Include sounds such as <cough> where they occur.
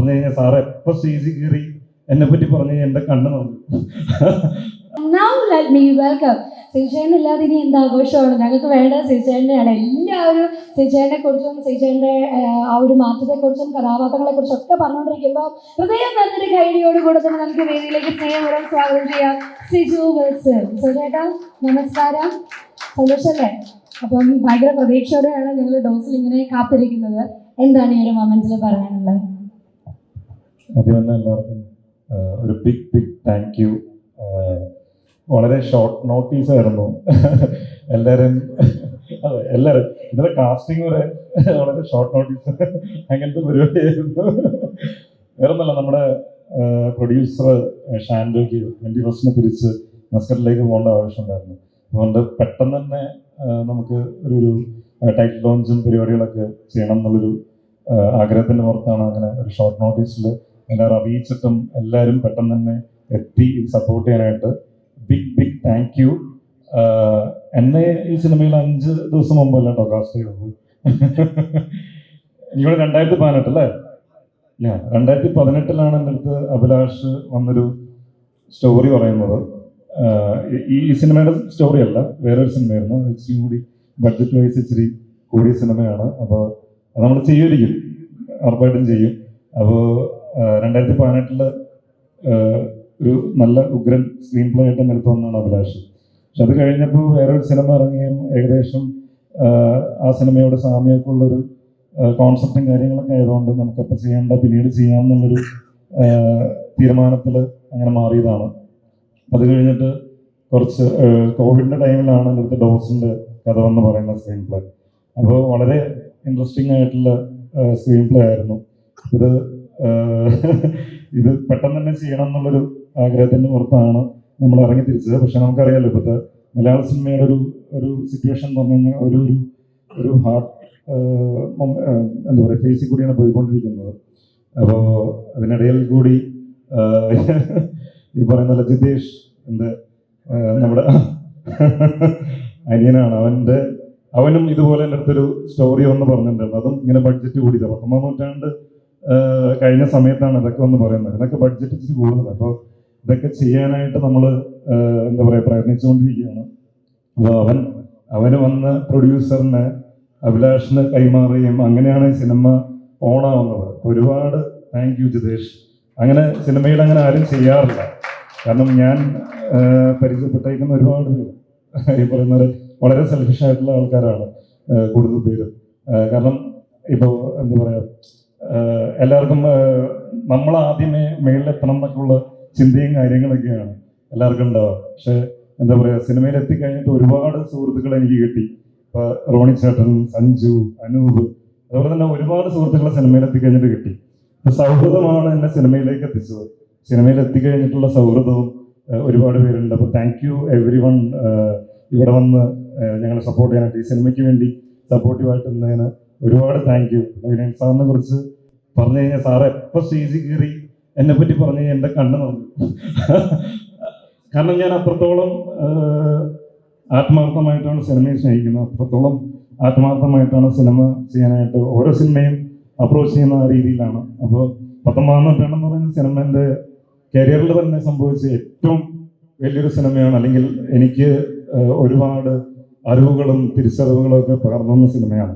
പറഞ്ഞു കഴിഞ്ഞാൽ സാറ് എപ്പോ സ്റ്റേജിൽ കയറി എന്നെ പറ്റി പറഞ്ഞു കഴിഞ്ഞാൽ എന്റെ കണ്ണ് നിറഞ്ഞു. ശ്രീചേട്ടനില്ലാതെ ഇനി എന്ത് ആഘോഷമാണ്? ഞങ്ങൾക്ക് വേണ്ടത് ശ്രീചേട്ടനെയാണ്. എല്ലാവരും ശ്രീചേട്ടനെ കുറിച്ചും ശ്രീചേട്ടന്റെ ആ ഒരു മാറ്റത്തെക്കുറിച്ചും കഥാപാത്രങ്ങളെ കുറിച്ചും ഒക്കെ പറഞ്ഞുകൊണ്ടിരിക്കുമ്പോൾ ഹൃദയം നല്ലൊരു കൈഡിയോട് കൂടെ തന്നെ നമുക്ക് വേദിയിലേക്ക് സ്നേഹപൂർവം സ്വാഗതം ചെയ്യാം. സിജു വിൽസൺ. സുചേട്ടാ നമസ്കാരം. സന്തോഷല്ലേ? അപ്പം ഭയങ്കര പ്രതീക്ഷയോടെയാണ് ഞങ്ങൾ ഡോസിൽ ഇങ്ങനെ കാത്തിരിക്കുന്നത്. എന്താണ് ഈ ഒരു മൊമെന്റിൽ പറയാനുള്ളത്? ആദ്യം എല്ലാവർക്കും ഒരു ബിഗ് ബിഗ് താങ്ക് യു വളരെ ഷോർട്ട് നോട്ടീസ് ആയിരുന്നു. എല്ലാവരും അതെ എല്ലാവരും ഇന്നലെ കാസ്റ്റിംഗ് വരെ വളരെ ഷോർട്ട് നോട്ടീസ് അങ്ങനത്തെ പരിപാടിയായിരുന്നു. വേറെ ഒന്നല്ല നമ്മുടെ പ്രൊഡ്യൂസർ ഷാൻഡോക്ക് ട്വന്റി ഫസ്റ്റിന് തിരിച്ച് മസ്കറ്റിലേക്ക് പോകേണ്ട ആവശ്യമുണ്ടായിരുന്നു അതുകൊണ്ട് പെട്ടെന്ന് തന്നെ നമുക്ക് ഒരു ഒരു ടൈറ്റിൽ ലോഞ്ചും പരിപാടികളൊക്കെ ചെയ്യണം എന്നുള്ളൊരു ആഗ്രഹത്തിന്റെ പുറത്താണ് അങ്ങനെ ഒരു ഷോർട്ട് നോട്ടീസിൽ എല്ലാവരും അറിയിച്ചിട്ടും എല്ലാവരും പെട്ടെന്ന് തന്നെ എത്തി സപ്പോർട്ട് ചെയ്യാനായിട്ട്. ബിഗ് ബിഗ് താങ്ക് യു എന്നെ ഈ സിനിമയിൽ അഞ്ച് ദിവസം മുമ്പല്ല കേട്ടോ കാസ്റ്റ് ചെയ്തത്? <laughs> എനിക്കിവിടെ രണ്ടായിരത്തി പതിനെട്ട് അല്ലേ? ഞാൻ രണ്ടായിരത്തി പതിനെട്ടിലാണ് എന്റെ അടുത്ത് അഭിലാഷ് വന്നൊരു സ്റ്റോറി പറയുന്നത്. ഈ- സിനിമയുടെ സ്റ്റോറി അല്ല വേറൊരു സിനിമയായിരുന്നു. ഇച്ചിരി കൂടി ബഡ്ജറ്റ് വൈസ് ഇച്ചിരി കൂടിയ സിനിമയാണ്. അപ്പോൾ നമ്മൾ ചെയ്യുമായിരിക്കും ഉറപ്പായിട്ടും ചെയ്യും. അപ്പോൾ രണ്ടായിരത്തി പതിനെട്ടിൽ ഒരു നല്ല ഉഗ്രൻ സ്ക്രീൻ പ്ലേ ആയിട്ട് എന്റെ അടുത്ത് വന്നതാണ് അഭിലാഷ്. പക്ഷെ അത് കഴിഞ്ഞപ്പോൾ വേറൊരു സിനിമ ഇറങ്ങിയും ഏകദേശം ആ സിനിമയോട് സാമ്യമൊക്കെ ഉള്ളൊരു കോൺസെപ്റ്റും കാര്യങ്ങളൊക്കെ ആയതുകൊണ്ട് നമുക്കപ്പോൾ ചെയ്യേണ്ട പിന്നീട് ചെയ്യാമെന്നുള്ളൊരു തീരുമാനത്തിൽ അങ്ങനെ മാറിയതാണ്. അത് കഴിഞ്ഞിട്ട് കുറച്ച് കോവിഡിന്റെ ടൈമിലാണ് എന്റെ ഡോസിന്റെ കഥ എന്ന് പറയുന്ന സ്ക്രീൻ പ്ലേ അപ്പോൾ വളരെ ഇൻട്രസ്റ്റിംഗ് ആയിട്ടുള്ള സ്ക്രീൻ പ്ലേ ആയിരുന്നു. ഇത് ഇത് പെട്ടെന്ന് തന്നെ ചെയ്യണം എന്നുള്ളൊരു ആഗ്രഹത്തിന്റെ പുറത്താണ് നമ്മൾ ഇറങ്ങി തിരിച്ചത് പക്ഷെ നമുക്കറിയാലോ ഇപ്പോഴത്തെ മലയാള സിനിമയുടെ ഒരു ഒരു സിറ്റുവേഷൻ എന്ന് പറഞ്ഞു കഴിഞ്ഞാൽ ഒരു ഒരു ഒരു ഹാർട്ട് എന്താ പറയുക ഫേസിൽ കൂടിയാണ് പോയിക്കൊണ്ടിരിക്കുന്നത്. അപ്പോൾ അതിനിടയിൽ കൂടി ഈ പറയുന്ന ലജിതേഷ് ജിതേഷ് എന്റെ നമ്മുടെ അനിയനാണ്. അവന്റെ അവനും ഇതുപോലെ എന്റെ അടുത്തൊരു സ്റ്റോറി ഒന്ന് പറഞ്ഞിട്ടുണ്ടായിരുന്നു അതും ഇങ്ങനെ ബഡ്ജറ്റ് കൂടിയതാണ് പത്തൊമ്പതാം നൂറ്റാണ്ട് കഴിഞ്ഞ സമയത്താണ് ഇതൊക്കെ ഒന്ന് പറയുന്നത്. ഇതൊക്കെ ബഡ്ജറ്റ് ഇച്ചിരി കൂടുതൽ അപ്പോൾ ഇതൊക്കെ ചെയ്യാനായിട്ട് നമ്മൾ എന്താ പറയുക പ്രയത്നിച്ചുകൊണ്ടിരിക്കുകയാണ്. അപ്പോൾ അവൻ അവന് വന്ന പ്രൊഡ്യൂസറിനെ അഭിലാഷിന് കൈമാറുകയും അങ്ങനെയാണ് സിനിമ ഓണാവുന്നത്. ഒരുപാട് താങ്ക് യു ജിതേഷ്. അങ്ങനെ സിനിമയിൽ അങ്ങനെ ആരും ചെയ്യാറില്ല. കാരണം ഞാൻ പരിചയപ്പെട്ടേക്കുന്ന ഒരുപാട് ഈ പറയുന്ന വളരെ സെൽഫിഷ് ആയിട്ടുള്ള ആൾക്കാരാണ് കൂടുതൽ പേരും. കാരണം ഇപ്പോൾ എന്താ പറയുക എല്ലാവർക്കും നമ്മൾ ആദ്യമേ മേളിലെത്തണം എന്നൊക്കെയുള്ള ചിന്തയും കാര്യങ്ങളൊക്കെയാണ്. എല്ലാവർക്കും ഉണ്ടാവുക പക്ഷെ എന്താ പറയുക സിനിമയിൽ എത്തിക്കഴിഞ്ഞിട്ട് ഒരുപാട് സുഹൃത്തുക്കൾ എനിക്ക് കിട്ടി. ഇപ്പൊ റോണി ചേട്ടൻ സഞ്ജു അനൂപ് അതുപോലെ തന്നെ ഒരുപാട് സുഹൃത്തുക്കളെ സിനിമയിൽ എത്തിക്കഴിഞ്ഞിട്ട് കിട്ടി. സൗഹൃദമാണ് എന്നെ സിനിമയിലേക്ക് എത്തിച്ചത്. സിനിമയിൽ എത്തിക്കഴിഞ്ഞിട്ടുള്ള സൗഹൃദവും ഒരുപാട് പേരുണ്ട്. അപ്പോൾ താങ്ക് യു എവറി വൺ ഇവിടെ വന്ന് ഞങ്ങളെ സപ്പോർട്ട് ചെയ്യാനായിട്ട് ഈ സിനിമയ്ക്ക് വേണ്ടി സപ്പോർട്ടീവായിട്ട് നിന്നതിന് ഒരുപാട് താങ്ക് യു വിനയൻ സാറിനെ കുറിച്ച് പറഞ്ഞു കഴിഞ്ഞാൽ സാറ് എപ്പോൾ സ്റ്റേജിൽ കയറി എന്നെ പറ്റി പറഞ്ഞു കഴിഞ്ഞാൽ എന്റെ കണ്ണ് നിറഞ്ഞു. കാരണം ഞാൻ അത്രത്തോളം ആത്മാർത്ഥമായിട്ടാണ് സിനിമയെ സ്നേഹിക്കുന്നത്. അത്രത്തോളം ആത്മാർത്ഥമായിട്ടാണ് സിനിമ ചെയ്യാനായിട്ട് ഓരോ സിനിമയും അപ്രോച്ച് ചെയ്യുന്ന രീതിയിലാണ്. അപ്പോൾ പത്തൊമ്പതാം നൂറ്റാണ്ടെന്ന് പറയുന്ന സിനിമ എന്റെ കരിയറിൽ തന്നെ സംഭവിച്ച ഏറ്റവും വലിയൊരു സിനിമയാണ് അല്ലെങ്കിൽ എനിക്ക് ഒരുപാട് അറിവുകളും തിരിച്ചറിവുകളും ഒക്കെ പകർന്നു സിനിമയാണ്.